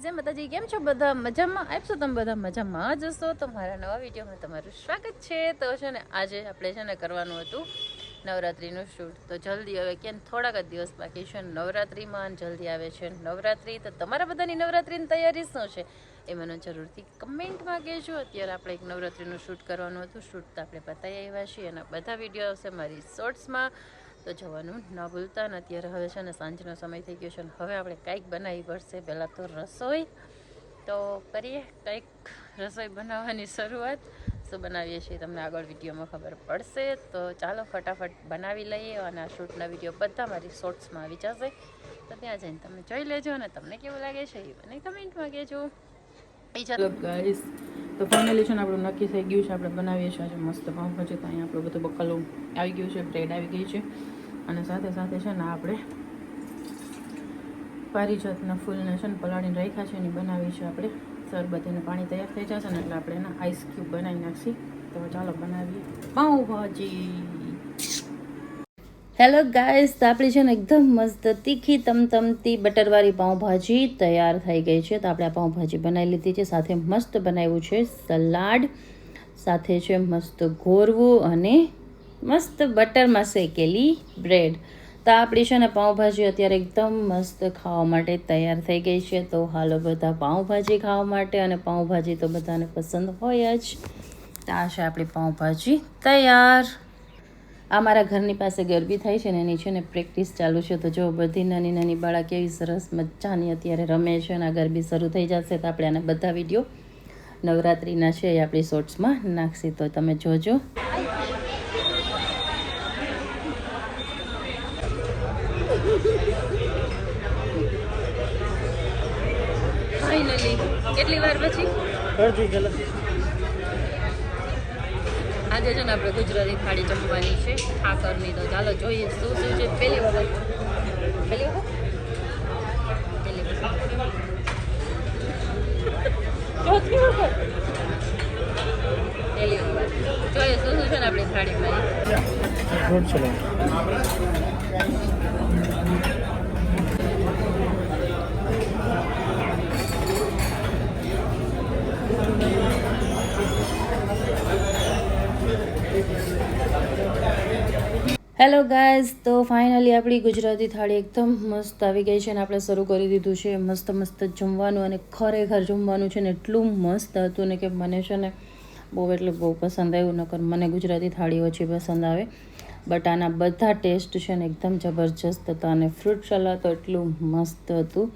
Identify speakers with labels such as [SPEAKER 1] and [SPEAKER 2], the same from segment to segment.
[SPEAKER 1] જય માતાજી, કેમ છો બધા? મજામાં? આપશો તમે બધા મજામાં જ હશો? તો નવા વિડીયોમાં તમારું સ્વાગત છે. તો છે ને, આજે આપણે છે ને કરવાનું હતું નવરાત્રિનું શૂટ. તો જલ્દી હવે કેમ થોડાક જ દિવસ બાકી છે નવરાત્રિમાં, જલ્દી આવે છે નવરાત્રિ. તો તમારા બધાની નવરાત્રિની તૈયારી શું છે? એ મને જરૂરથી કમેન્ટમાં કહેજો. અત્યારે આપણે એક નવરાત્રિનું શૂટ કરવાનું હતું. શૂટ તો આપણે બતાવી આવ્યા છીએ અને બધા વીડિયો આવશે મારી શોર્ટ્સમાં. તો જવાનું, ન ભૂલતા ને અત્યારે હવે છે ને સાંજનો સમય થઈ ગયો છે ને હવે આપણે કંઈક બનાવવી પડશે. પહેલાં તો રસોઈ. તો કરીએ કંઈક રસોઈ બનાવવાની શરૂઆત. શું બનાવીએ છીએ તમને આગળ વિડીયોમાં ખબર પડશે. તો ચાલો ફટાફટ બનાવી લઈએ અને આ શૂટના વીડિયો બધા મારી શોર્ટ્સમાં આવી જશે. તો ત્યાં જઈને તમે જોઈ લેજો અને તમને કેવું લાગે છે એ મને કમેન્ટમાં કહેજો. ગાઈસ તો ફાઇનલી આપણું નક્કી થઈ ગયું છે, આપણે બનાવીએ છીએ આજે મસ્ત પાઉંભાજી તો અહીંયા આપણું બધું બકલું આવી ગયું છે બ્રેડ આવી ગઈ છે. અને સાથે સાથે છે ને આપણે પારિજાતના ફૂલને છે ને પલાળીને રાખ્યા છે, એની બનાવી છે આપણે. શરબત એને પાણી તૈયાર થઈ જશે ને એટલે આપણે એના આઈસ ક્યુબ બનાવી નાખશી. તો ચાલો બનાવીએ. પાઉંભાજી હેલો ગાઈસ તો આપણી છે ને એકદમ મસ્ત તીખી તમતમતી બટરવાળી પાઉંભાજી તૈયાર થઈ ગઈ છે. તો આપણે આ પાઉંભાજી બનાવી લીધી છે. સાથે મસ્ત બનાવ્યું છે સલાડ, સાથે છે મસ્ત ઘોરવું અને મસ્ત બટરમાં શેકેલી બ્રેડ. તો આપણી છે ને પાઉંભાજી અત્યારે એકદમ મસ્ત ખાવા માટે તૈયાર થઈ ગઈ છે. તો હાલો બધા પાઉંભાજી ખાવા માટે અને પાઉંભાજી તો બધાને પસંદ હોય જ. તો આ છે આપણી પાઉંભાજી તૈયાર. આ મારા ઘરની પાસે ગરબી થાય છે ને એની છે ને પ્રેક્ટિસ ચાલુ છે. તો જો બધી નાની નાની બાળા કેવી સરસ મજાની અત્યારે રમે છે અને આ ગરબી શરૂ થઈ જશે તો આપણે આના બધા વીડિયો નવરાત્રિના છે એ આપણી શોર્ટ્સમાં નાખશી. તો તમે જોજો. કેટલી વાર પછી?
[SPEAKER 2] અડધી કલાક.
[SPEAKER 1] આજે છે ને આપણે ગુજરાતી થાળી જમવાની છે. ઠાકરની તો ચાલો જોઈએ શું શું છે. પહેલી વખત. પહેલી વખત? જોઈએ શું શું છે ને આપણી થાળીમાં. હેલો ગાઈઝ તો ફાઇનલી આપણી ગુજરાતી થાળી એકદમ મસ્ત આવી ગઈ છે અને આપણે શરૂ કરી દીધું છે. મસ્ત મસ્ત જમવાનું અને ખરેખર જમવાનું છે ને એટલું મસ્ત હતું ને કે મને છે ને બહુ એટલે બહુ પસંદ આવ્યું, નકર મને ગુજરાતી થાળી ઓછી પસંદ આવે. બટ આના બધા ટેસ્ટ છે ને એકદમ જબરજસ્ત હતા અને ફ્રૂટ સલાડ તો એટલું મસ્ત હતું.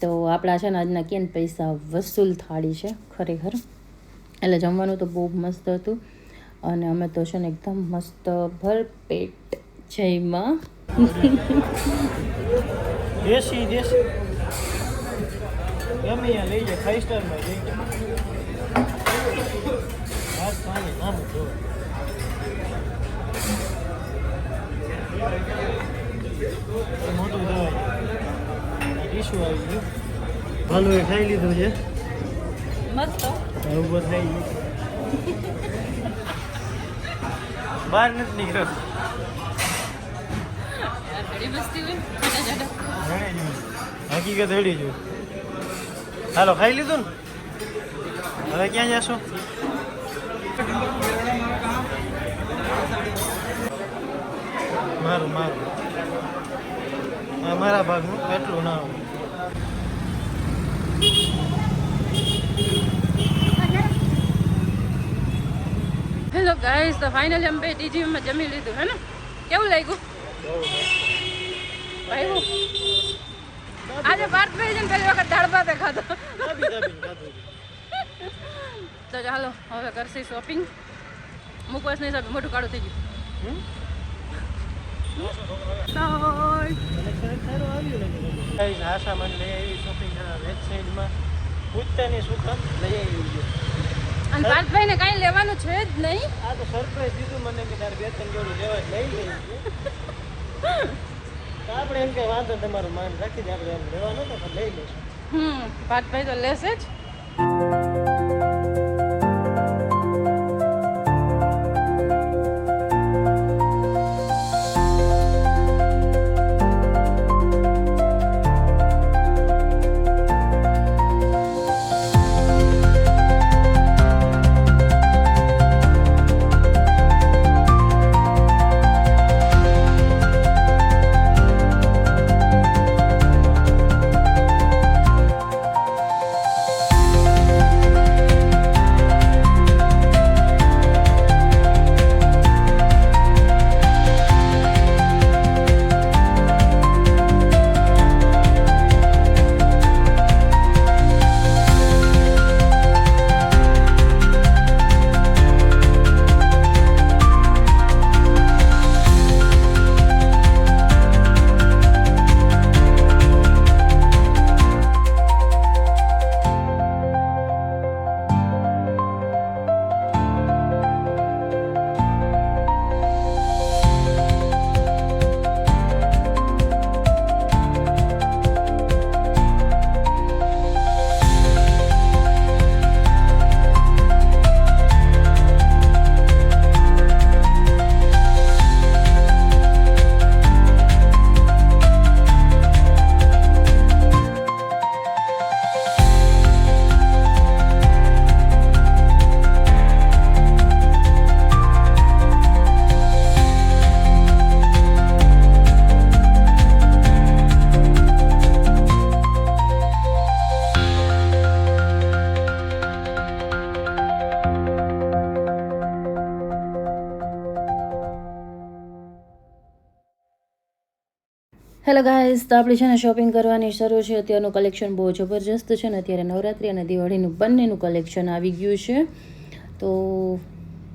[SPEAKER 1] તો આપણા છે ને આજના કેન પૈસા વસૂલ થાળી છે ખરેખર. એટલે જમવાનું તો બહુ મસ્ત હતું. અને અમે તો છે ને એકદમ મસ્ત ભરપેટ જયમાં
[SPEAKER 2] દેશી દેશી. ગમે ત્યાં લઈ જાય ફાઈવ સ્ટારમાં લઈ જાય. પાણી નામ જો મોટું ટીશ્યુ આવી ગયું. હાલો એ ખાઈ લીધું છે.
[SPEAKER 1] મસ્ત.
[SPEAKER 2] ઊભો થઈ ગયું. બહાર નથી નીકળ્યો
[SPEAKER 1] ઘણી મસ્તી હોય
[SPEAKER 2] જાણે જ નહીં. હકીકત હેડી જો હાલો ખાઈ લીધું ને? હવે ક્યાં જશો? મારું મારું. મારા ભાગનું એટલું ના હોય.
[SPEAKER 1] હેલો ગાઈસ તો ફાઇનલી અમે બે ડીજીમાં જમી લીધું હે ને? કેવું લાગ્યું? ભાઈ આજે પાર્થભાઈ છે ને પહેલી વખત દાળ ભાતે ખાધો. તો ચાલો હવે કરશી શોપિંગ મુકવાસ નહીં સાહેબ મોટું કાળું થઈ ગયું.
[SPEAKER 2] આવ્યું આશા મને લઈ આવી શોપિંગ વેબસાઇટમાં પૂછતાની સુખમ લઈ આવી ગયો
[SPEAKER 1] અને પાર્થભાઈને કાંઈ લેવાનું છે જ નહીં.
[SPEAKER 2] આ તો સરપ્રાઈઝ દીધું મને કે તારે બે ત્રણ જોડી લેવા લઈ લઈ તો આપણે એમ કઈ વાંધો તમારું માન રાખી દે આપણે એમ લેવાનો તો લઈ લઈશું.
[SPEAKER 1] હમ ભાતભાઈ તો લેશે જ. હેલો તો આપણે છે ને શોપિંગ કરવાની શરૂ છે. અત્યારનું કલેક્શન બહુ જબરજસ્ત છે ને અત્યારે નવરાત્રિ અને દિવાળીનું બંનેનું કલેક્શન આવી ગયું છે. તો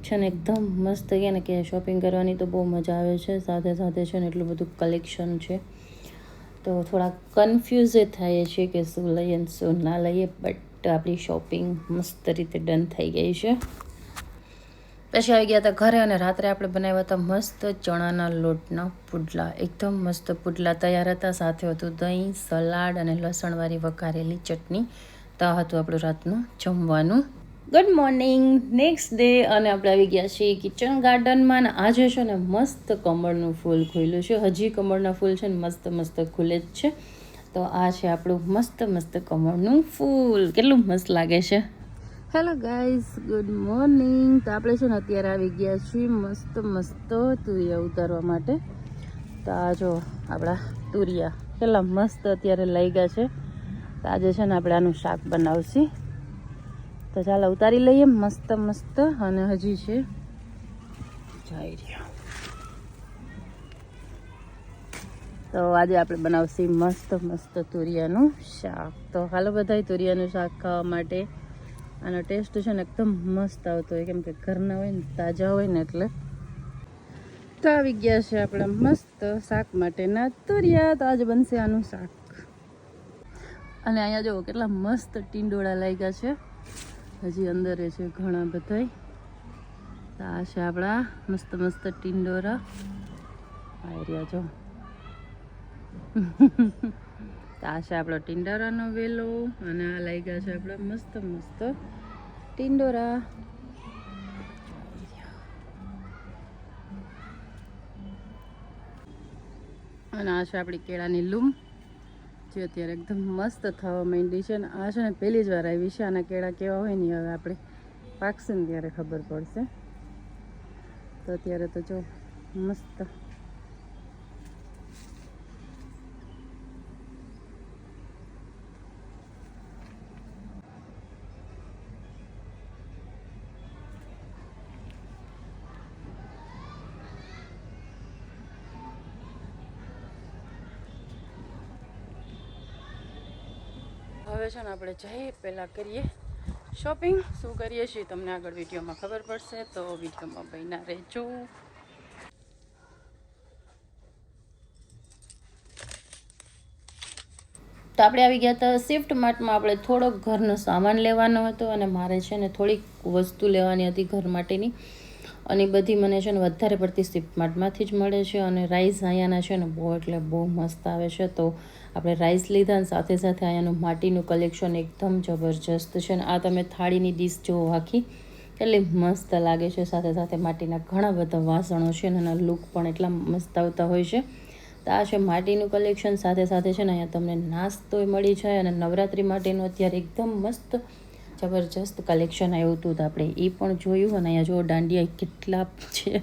[SPEAKER 1] છે ને એકદમ મસ્ત ને કે શોપિંગ કરવાની તો બહુ મજા આવે છે. સાથે સાથે છે ને એટલું બધું કલેક્શન છે. તો થોડા કન્ફ્યુઝ થાય છે કે શું લઈએ અને શું ના લઈએ બટ આપણી શોપિંગ મસ્ત રીતે ડન થઈ ગઈ છે. પછી આવી ગયા હતા ઘરે અને રાત્રે આપણે બનાવ્યા હતા મસ્ત ચણાના લોટના પુડલા. એકદમ મસ્ત પુડલા તૈયાર હતા. સાથે હતું દહીં, સલાડ અને લસણવાળી વઘારેલી ચટણી. તો હતું આપણું રાતનું જમવાનું. ગુડ મોર્નિંગ નેક્સ્ટ ડે અને આપણે આવી ગયા છીએ કિચન ગાર્ડનમાં અને આજે છે ને મસ્ત કમળનું ફૂલ ખુલ્યું છે. હજી કમળના ફૂલ છે ને મસ્ત મસ્ત ખુલે જ છે. તો આ છે આપણું મસ્ત મસ્ત કમળનું ફૂલ. કેટલું મસ્ત લાગે છે. હેલો ગાઈઝ ગુડ મોર્નિંગ તો આપણે છે ને અત્યારે આવી ગયા છીએ મસ્ત મસ્ત તુરિયા ઉતારવા માટે. તો આ જો આપણા તુરિયા કેટલા મસ્ત અત્યારે લઈ ગયા છે. તો આજે છે ને આપણે આનું શાક બનાવશી. તો ચાલો ઉતારી લઈએ મસ્ત મસ્ત. અને હજી છે જઈ રહ્યા. તો આજે આપણે બનાવશી મસ્ત મસ્ત તુરિયાનું શાક. તો હાલો બધા તુરિયાનું શાક ખાવા માટે આનો ટેસ્ટ છે ને એકદમ મસ્ત આવતો હોય. કેમ કે ઘરના હોય ને, તાજા હોય ને એટલે. તો આવી ગયા છે આપણા મસ્ત શાક માટેના તુરિયા. તો આજે બનશે આનું શાક. અને અહીંયા જુઓ કેટલા મસ્ત ટીંડોળા લાગ્યા છે. હજી અંદર છે ઘણા બધાય. તો આ છે આપણા મસ્ત મસ્ત ટીંડોરા. આવી રહ્યા જો. તો આ છે આપણો ટિંડોરાનો વેલો અને આ લાગ્યા છે આપણા મસ્ત મસ્ત ટિંડોરા. અને આ છે આપણી કેળાની લૂમ, જે અત્યારે એકદમ મસ્ત થવા માંડી છે અને આ છે ને પહેલી જ વાર આવી છે. આના કેળા કેવા હોય ને હવે આપણે પાકશે ને ત્યારે ખબર પડશે. તો અત્યારે તો જો મસ્ત હવે છે આપણે જઈએ, પહેલાં કરીએ શોપિંગ શું કરીએ છીએ તમને આગળ વિડીયોમાં ખબર પડશે, તો વિડીયોમાં બહીના રહેજો. તો આપણે આવી ગયા હતા સ્વિફ્ટ માર્ટમાં આપણે થોડોક ઘરનો સામાન લેવાનો હતો અને મારે છે ને થોડીક વસ્તુ લેવાની હતી ઘર માટેની. અને બધી મને છે ને વધારે પડતી સ્વિફ્ટ માર્ટમાંથી જ મળે છે અને રાઈસ અહીંયાના છે ને બહુ, એટલે બહુ મસ્ત આવે છે. તો આપણે રાઈસ લીધા અને સાથે સાથે અહીંયાનું માટીનું કલેક્શન એકદમ જબરજસ્ત છે અને આ તમે થાળીની ડીશ જુઓ આખી. એટલી મસ્ત લાગે છે. સાથે સાથે માટીના ઘણા બધા વાસણો છે અને એના લુક પણ એટલા મસ્ત આવતા હોય છે. તો આ છે માટીનું કલેક્શન સાથે સાથે છે ને અહીંયા તમને નાસ્તોય મળી જાય અને નવરાત્રિ માટેનું અત્યારે એકદમ મસ્ત જબરજસ્ત કલેક્શન આવ્યું હતું. તો આપણે એ પણ જોયું અને અહીંયા જો દાંડિયા કેટલા છે.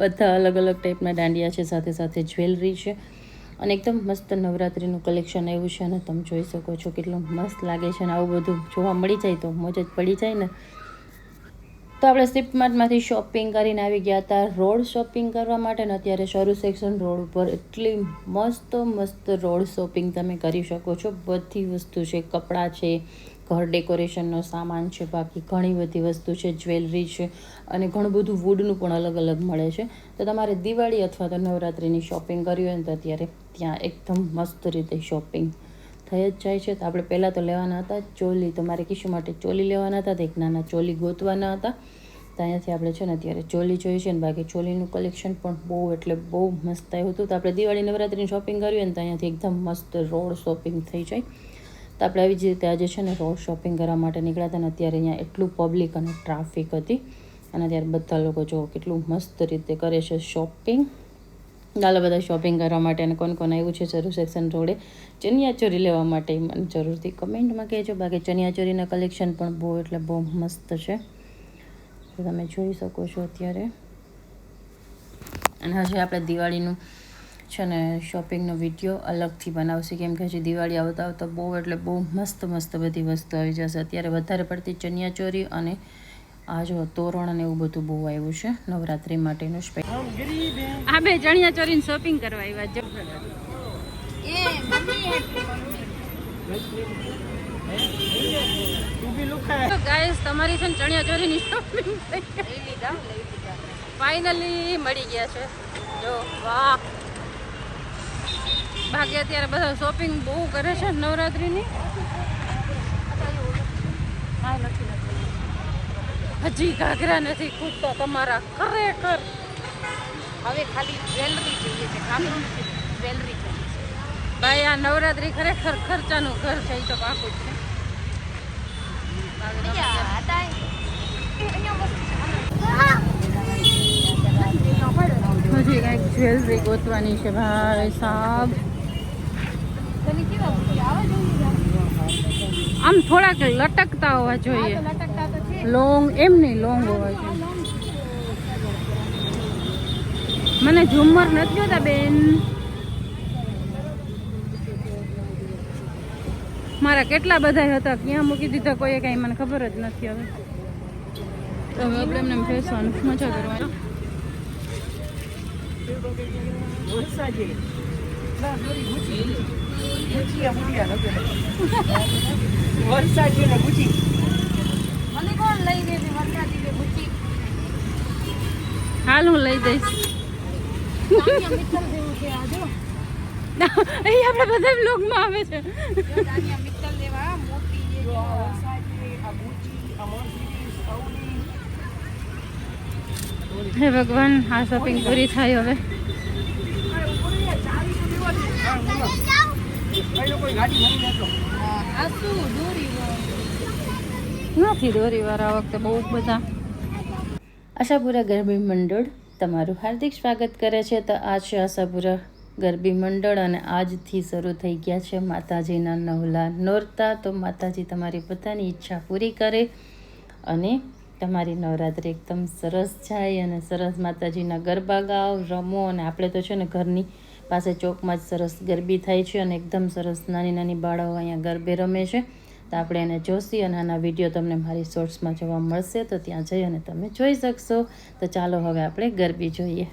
[SPEAKER 1] બધા અલગ અલગ ટાઈપના દાંડિયા છે. સાથે સાથે જ્વેલરી છે. અને એકદમ મસ્ત નવરાત્રિનું કલેક્શન આવ્યું છે અને તમે જોઈ શકો છો કેટલું મસ્ત લાગે છે અને આવું બધું જોવા મળી જાય તો મોજ જ પડી જાય ને. તો આપણે સ્લિપમાર્ટમાંથી શોપિંગ કરીને આવી ગયા હતા રોડ શોપિંગ કરવા માટે ને અત્યારે શરૂ સેક્શન રોડ ઉપર એટલી મસ્ત મસ્ત રોડ શોપિંગ તમે કરી શકો છો. બધી વસ્તુ છે, કપડાં છે, ઘર ડેકોરેશનનો સામાન છે, બાકી ઘણી બધી વસ્તુ છે જ્વેલરી છે અને ઘણું બધું વુડનું પણ અલગ અલગ મળે છે. તો તમારે દિવાળી અથવા તો નવરાત્રિની શોપિંગ કરવી હોય ને તો અત્યારે ત્યાં એકદમ મસ્ત રીતે શોપિંગ થઈ જ જાય છે. તો આપણે પહેલાં તો લેવાના હતા ચોલી. તો મારે કિશુ માટે ચોલી લેવાના હતા, તો એક નાના ચોલી ગોતવાના હતા. તો અહીંયાથી આપણે છે ને અત્યારે ચોલી જોઈએ છે ને, બાકી ચોલીનું કલેક્શન પણ બહુ એટલે બહુ મસ્ત આવ્યું હતું. તો આપણે દિવાળી નવરાત્રિની શોપિંગ કરવી ને, તો અહીંયાથી એકદમ મસ્ત રોડ શોપિંગ થઈ જાય. તો આપણે આવી જ રીતે આજે છે ને રોડ શોપિંગ કરવા માટે નીકળ્યા હતા ને, અત્યારે અહીંયા એટલું પબ્લિક અને ટ્રાફિક હતી. અને ત્યારે બધા લોકો જો કેટલું મસ્ત રીતે કરે છે શોપિંગ ચાલો બધા શોપિંગ કરવા માટે અને કોણ કોણ આવ્યું છે જરૂર સેક્શન રોડે ચણિયાચોરી લેવા માટે મને જરૂરથી કમેન્ટમાં કહેજો. બાકી ચણિયાચોરીના કલેક્શન પણ બહુ એટલે બહુ મસ્ત છે. તમે જોઈ શકો છો અત્યારે. અને હજી આપણે દિવાળીનું છે ને શોપિંગનો વીડિયો અલગથી બનાવશે. કેમ કે હજી દિવાળી આવતા આવતા બહુ એટલે બહુ મસ્ત મસ્ત બધી વસ્તુ આવી જશે. અત્યારે વધારે પડતી ચણિયાચોરી અને આ જો તોરણ અને એવું બધું બહુ આવ્યું છે. નવરાત્રી માટેનું સ્પેશિયલ આ બે ચણિયા ચોરીને શોપિંગ કરવા આવ્યા જો ગાઈસ તમારી છે ચણિયા ચોરીની શોપિંગ લઈ લીધા ફાઇનલી મળી ગયા છે. જો વાહ. બાકી અત્યારે બધા શોપિંગ બહુ કરે છે નવરાત્રીની. હા નથી હજી ઘાઘરા નથી ખૂટતો તમારા ખરેખર.
[SPEAKER 3] હવે ખાલી જ્વેલરી જોઈએ છે જ્વેલરી જોઈએ છે.
[SPEAKER 1] ભાઈ આ નવરાત્રી ખરેખર ખર્ચાનું ઘર છે એ તો પાકું છે. હજી કંઈક જ્વેલરી ગોતવાની છે ભાઈ સાહેબ. આમ થોડાક લટકતા હોવા જોઈએ. લોંગ, એમ નહીં, લોંગ હોવા જોઈએ. મને ઝુમર નથી જોતા, બેન. મારા કેટલા બધા હતા, ક્યાં મૂકી દીધા, કોઈએ કાંઈ મને ખબર જ નથી હવે. તો હવે આપણે એમને બેસવાનું મજા કરવાની.
[SPEAKER 3] મને કોણ લઈ ગઈ વરસાદી કે પૂછી
[SPEAKER 1] હાલ હું લઈ દઈશ.
[SPEAKER 3] મિત્તલ જેવું છે
[SPEAKER 1] આપણે બધા બ્લોગમાં આવે છે.
[SPEAKER 3] મિત્તલ મોટી
[SPEAKER 1] હે ભગવાન આ શોપિંગ પૂરી થાય હવે.
[SPEAKER 3] આ શું? દોરી
[SPEAKER 1] નથી દોરીવાળા વખતે બહુ બધા. આશાપુરા ગરબી મંડળ તમારું હાર્દિક સ્વાગત કરે છે તો આ છે આશાપુરા ગરબી મંડળ અને આજથી શરૂ થઈ ગયા છે માતાજીના નવલા નોરતા. તો માતાજી તમારી પોતાની ઈચ્છા પૂરી કરે અને તમારી નવરાત્રિ એકદમ સરસ જાય અને સરસ માતાજીના ગરબા ગાઓ, રમો અને આપણે તો છે ને ઘરની પાસે ચોકમાં જ સરસ ગરબી થાય છે અને એકદમ સરસ નાની નાની બાળાઓ અહીંયા ગરબે રમે છે. તો આપણે એને જોશી અને આના વીડિયો તમને મારી શોર્ટ્સમાં જોવા મળશે તો ત્યાં જઈ અને તમે જોઈ શકશો. તો ચાલો હવે આપણે ગરબી જોઈએ.